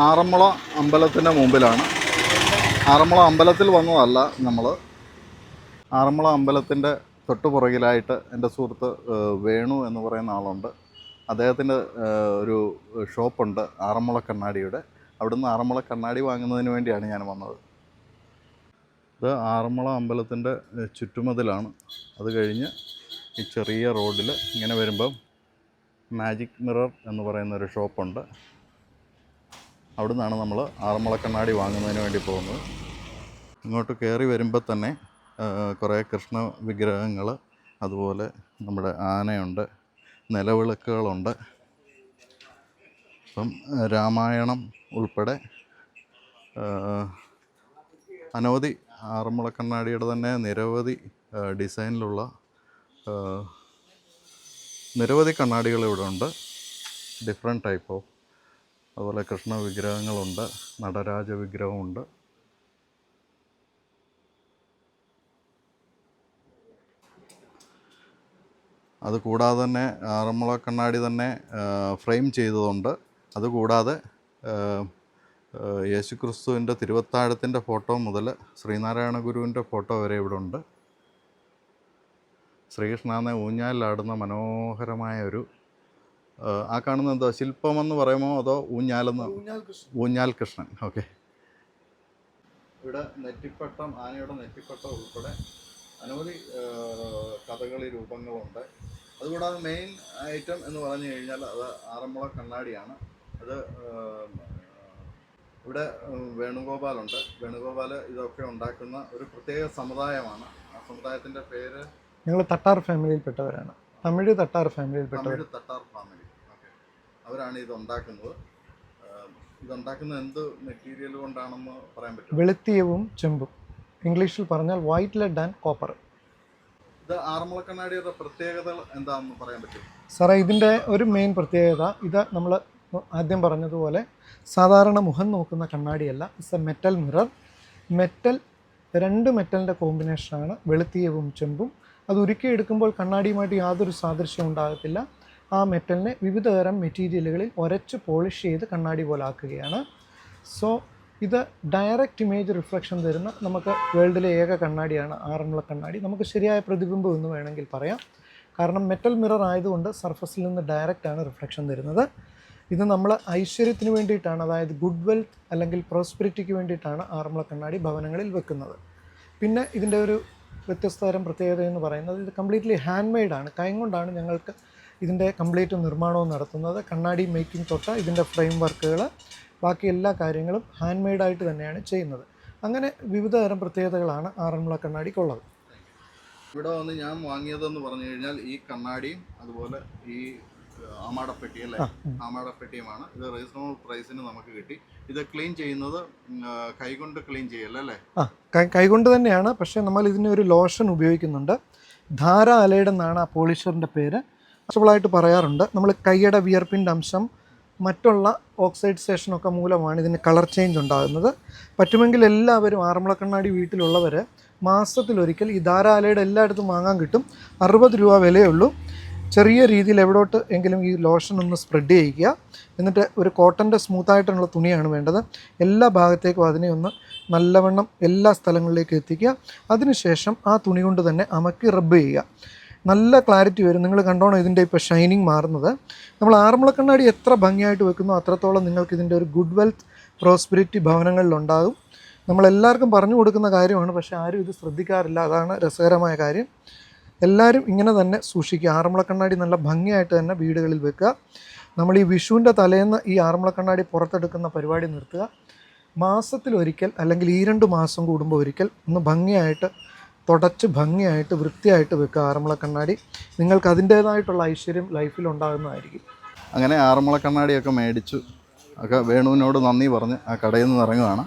ആറന്മുള അമ്പലത്തിന്റെ മുമ്പിലാണ്. ആറന്മുള അമ്പലത്തിൽ വന്നതല്ല നമ്മൾ ആറന്മുള അമ്പലത്തിന്റെ തൊട്ടുപുറകിലായിട്ട് എന്റെ സുഹൃത്ത് വേണു എന്ന് പറയുന്ന ആളുണ്ട്. അദ്ദേഹത്തിന്റെ ഒരു ഷോപ്പുണ്ട് ആറന്മുള കണ്ണാടിയുടെ. അവിടുന്ന് ആറന്മുള കണ്ണാടി വാങ്ങുന്നതിന് വേണ്ടിയാണ് ഞാൻ വന്നത്. ഇത് ആറന്മുള അമ്പലത്തിന്റെ ചുറ്റുമതിലാണ്. അത് കഴിഞ്ഞ് ഈ ചെറിയ റോഡിൽ ഇങ്ങനെ വരുമ്പം മാജിക് മിറർ എന്ന് പറയുന്ന ഒരു ഷോപ്പുണ്ട്. അവിടെ നിന്നാണ് നമ്മൾ ആറന്മുള കണ്ണാടി വാങ്ങുന്നതിന് വേണ്ടി പോകുന്നത്. ഇങ്ങോട്ട് കയറി വരുമ്പോൾ തന്നെ കുറേ കൃഷ്ണ വിഗ്രഹങ്ങൾ അതുപോലെ നമ്മുടെ ആനയുണ്ട് നിലവിളക്കുകളുണ്ട്. അപ്പം രാമായണം ഉൾപ്പെടെ അനവധി ആറന്മുള കണ്ണാടിയുടെ തന്നെ നിരവധി ഡിസൈനിലുള്ള നിരവധി കണ്ണാടികൾ ഇവിടെ ഉണ്ട്. ഡിഫറെന്റ് ടൈപ്പ് ഓഫ് അതുപോലെ കൃഷ്ണ വിഗ്രഹങ്ങളുണ്ട് നടരാജ വിഗ്രഹമുണ്ട് അത് കൂടാതെ തന്നെ ആറന്മുള കണ്ണാടി തന്നെ ഫ്രെയിം ചെയ്തതുണ്ട്. അതുകൂടാതെ യേശുക്രിസ്തുവിന്റെ തിരുവത്താഴത്തിന്റെ ഫോട്ടോ മുതൽ ശ്രീനാരായണ ഗുരുവിന്റെ ഫോട്ടോ വരെ ഇവിടെ ഉണ്ട്. ശ്രീകൃഷ്ണനെ ഊഞ്ഞാലിലാടുന്ന മനോഹരമായ ഒരു ആ, കാണുന്ന എന്തോ ശില്പമെന്ന് പറയുമോ അതോ ഊഞ്ഞാലെന്ന്? ഊഞ്ഞാൽ കൃഷ്ണൻ ഓക്കെ. ഇവിടെ നെറ്റിപ്പട്ടം ആനയുടെ നെറ്റിപ്പട്ടം ഉൾപ്പെടെ അനവധി കഥകളി രൂപങ്ങളുണ്ട്. അതുകൂടാതെ മെയിൻ ഐറ്റം എന്ന് പറഞ്ഞു കഴിഞ്ഞാൽ അത് ആറന്മുള കണ്ണാടിയാണ്. അത് ഇവിടെ വേണുഗോപാലുണ്ട്. വേണുഗോപാൽ ഇതൊക്കെ ഉണ്ടാക്കുന്ന ഒരു പ്രത്യേക സമുദായമാണ്. ആ സമുദായത്തിന്റെ പേര് ഞങ്ങൾ തട്ടാർ ഫാമിലിയിൽപ്പെട്ടവരാണ്. തമിഴ് തട്ടാർ ഫാമിലിയിൽപ്പെട്ടവർ. തമിഴ് തട്ടാർ അവരാണ് ഇത് ഉണ്ടാക്കുന്നത് ഇതുണ്ടാക്കുന്ന എന്ത് മെറ്റീരിയൽ കൊണ്ടാണെന്ന് പറയാൻ പറ്റും വെളുത്തിയവും ചെമ്പും. ഇംഗ്ലീഷിൽ പറഞ്ഞാൽ വൈറ്റ് ലെഡ് ആൻഡ് കോപ്പർ ഇത് ആറന്മുള കണ്ണാടിയുടെ പ്രത്യേകത എന്താണെന്ന് പറയാൻ പറ്റും സാറേ ഇതിന്റെ ഒരു മെയിൻ പ്രത്യേകത ഇത് നമ്മൾ ആദ്യം പറഞ്ഞതുപോലെ സാധാരണ മുഖം നോക്കുന്ന കണ്ണാടിയല്ല. It's a metal mirror metal രണ്ട് മെറ്റലിന്റെ കോമ്പിനേഷനാണ് വെളുത്തിയവും ചെമ്പും. അത് ഉരുക്കി എടുക്കുമ്പോൾ കണ്ണാടിയുമായിട്ട് യാതൊരു സാദൃശ്യം ഉണ്ടാകത്തില്ല. ആ മെറ്റലിനെ വിവിധ തരം മെറ്റീരിയലുകളിൽ ഒരച്ച് പോളിഷ് ചെയ്ത് കണ്ണാടി പോലെ ആക്കുകയാണ്. സോ ഇത് ഡയറക്റ്റ് ഇമേജ് റിഫ്ലക്ഷൻ തരുന്ന നമുക്ക് വേൾഡിലെ ഏക കണ്ണാടിയാണ് ആറന്മുള കണ്ണാടി. നമുക്ക് ശരിയായ പ്രതിബിംബം എന്ന് വേണമെങ്കിൽ പറയാം. കാരണം മെറ്റൽ മിറർ ആയതുകൊണ്ട് സർഫസിൽ നിന്ന് ഡയറക്റ്റ് ആണ് റിഫ്ലക്ഷൻ തരുന്നത്. ഇത് നമ്മൾ ഐശ്വര്യത്തിന് വേണ്ടിയിട്ടാണ് അതായത് ഗുഡ് വെൽത്ത് അല്ലെങ്കിൽ പ്രോസ്പെരിറ്റിക്ക് വേണ്ടിയിട്ടാണ് ആറന്മുള കണ്ണാടി ഭവനങ്ങളിൽ വെക്കുന്നത്. പിന്നെ ഇതിന്റെ ഒരു വ്യത്യസ്ത തരം പ്രത്യേകത എന്ന് പറയുന്നത് ഇത് കംപ്ലീറ്റ്ലി ഹാൻഡ് മെയ്ഡാണ് കൈ കൊണ്ടാണ് ഞങ്ങൾക്ക് ഇതിന്റെ കംപ്ലീറ്റ് നിർമ്മാണവും നടത്തുന്നത് കണ്ണാടി മേക്കിംഗ് തൊട്ട് ഇതിന്റെ ഫ്രെയിം വർക്കുകൾ ബാക്കി എല്ലാ കാര്യങ്ങളും ഹാൻഡ് മെയ്ഡായിട്ട് തന്നെയാണ് ചെയ്യുന്നത്. അങ്ങനെ വിവിധ തരം പ്രത്യേകതകളാണ് ആറന്മുള കണ്ണാടിക്കുള്ളത്. ഇവിടെ വന്ന് ഞാൻ വാങ്ങിയതെന്ന് പറഞ്ഞു കഴിഞ്ഞാൽ ഈ കണ്ണാടിയും അതുപോലെ ഈ ആമാടപ്പെട്ടി അല്ലേ? ആമാടപ്പെട്ടിയുമാണ്. ഇത് റീസണബിൾ പ്രൈസിന് നമുക്ക് കിട്ടി. ഇത് ക്ലീൻ ചെയ്യുന്നത് കൈകൊണ്ട് ക്ലീൻ ചെയ്യല്ലേ അല്ലേ? കൈകൊണ്ട് തന്നെയാണ്. പക്ഷേ നമ്മൾ ഇതിന് ഒരു ലോഷൻ ഉപയോഗിക്കുന്നുണ്ട്. ധാര അലയുടെ എന്നാണ് ആ പോളിഷറിന്റെ പേര്. ആയിട്ട് പറയാറുണ്ട്. നമ്മൾ കൈയുടെ വിയർപ്പിന്റെ അംശം മറ്റുള്ള ഓക്സൈഡേഷനൊക്കെ മൂലമാണ് ഇതിന് കളർ ചേഞ്ച് ഉണ്ടാകുന്നത്. പറ്റുമെങ്കിൽ എല്ലാവരും ആറന്മുള കണ്ണാടി വീട്ടിലുള്ളവർ മാസത്തിലൊരിക്കൽ ഈ ധാരാലയുടെ എല്ലായിടത്തും വാങ്ങാൻ കിട്ടും. അറുപത് രൂപ വിലയുള്ളൂ. ചെറിയ രീതിയിൽ എവിടോട്ട് എങ്കിലും ഈ ലോഷൻ ഒന്ന് സ്പ്രെഡ് ചെയ്യുക. എന്നിട്ട് ഒരു കോട്ടന്റെ സ്മൂത്തായിട്ടുള്ള തുണിയാണ് വേണ്ടത്. എല്ലാ ഭാഗത്തേക്കും അതിനെ ഒന്ന് നല്ലവണ്ണം എല്ലാ സ്ഥലങ്ങളിലേക്കും എത്തിക്കുക. അതിനുശേഷം ആ തുണി കൊണ്ട് തന്നെ അമക്കി റബ്ബ് ചെയ്യുക. നല്ല ക്ലാരിറ്റി വരും. നിങ്ങൾ കണ്ടോണം ഇതിന്റെ ഇപ്പോൾ ഷൈനിങ് മാറുന്നത്? നമ്മൾ ആറന്മുള കണ്ണാടി എത്ര ഭംഗിയായിട്ട് വെക്കുന്നോ അത്രത്തോളം നിങ്ങൾക്ക് ഇതിന്റെ ഒരു ഗുഡ് വെൽത്ത് പ്രോസ്പെരിറ്റി ഭവനങ്ങളിലുണ്ടാകും. നമ്മളെല്ലാവർക്കും പറഞ്ഞു കൊടുക്കുന്ന കാര്യമാണ് പക്ഷേ ആരും ഇത് ശ്രദ്ധിക്കാറില്ല. അതാണ് രസകരമായ കാര്യം. എല്ലാവരും ഇങ്ങനെ തന്നെ സൂക്ഷിക്കുക. ആറന്മുള കണ്ണാടി നല്ല ഭംഗിയായിട്ട് തന്നെ വീടുകളിൽ വെക്കുക. നമ്മൾ ഈ വിഷുവിന്റെ തലേന്ന് ഈ ആറന്മുള കണ്ണാടി പുറത്തെടുക്കുന്ന പരിപാടി നിർത്തുക. മാസത്തിലൊരിക്കൽ അല്ലെങ്കിൽ ഈ രണ്ട് മാസം കൂടുമ്പോൾ ഒരിക്കൽ ഒന്ന് ഭംഗിയായിട്ട് തുടച്ച് ഭംഗിയായിട്ട് വൃത്തിയായിട്ട് വെക്കുക. ആറന്മുള കണ്ണാടി നിങ്ങൾക്ക് അതിന്റേതായിട്ടുള്ള ഐശ്വര്യം ലൈഫിൽ ഉണ്ടാകുന്നതായിരിക്കും. അങ്ങനെ ആറന്മുള കണ്ണാടിയൊക്കെ മേടിച്ചു. ഒക്കെ വേണുവിനോട് നന്ദി പറഞ്ഞ് ആ കടയിൽ നിന്ന് ഇറങ്ങുകയാണ്.